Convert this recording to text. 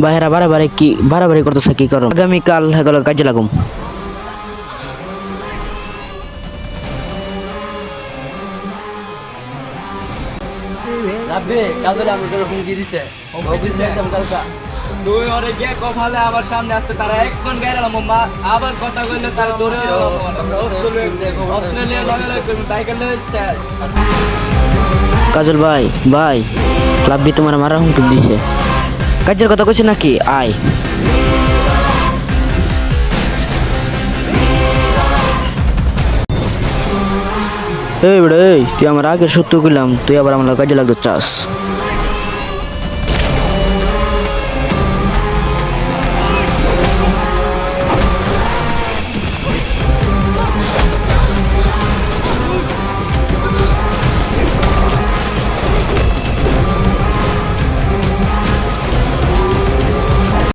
বাইরা বারে কি বাড়াবাড়ি করতেছে কি করো? আগামীকাল হেগুলো কাজে লাগুম। রাব্বে কাজরে আমি করে হুমকি দিছে? অফিসে যাইতাম কালকা। তুই ওরে গিয়ে কফালে আবার সামনে আসতে তারা একজন গেলাম মা আবার কথা কইলে তারা দৌড়ে অস্ট্রেলিয়া লগে লগে তুমি বাইকের লগে শেষ কাজল ভাই ভাই লাভবি তোমার মারা হুমকি দিছে। কাজের কথা কইছে নাকি? আয়। এই বেড়ে তুই আমার আগে সত্য কইলাম, তুই আবার আমার কাজে লাগতে চাস।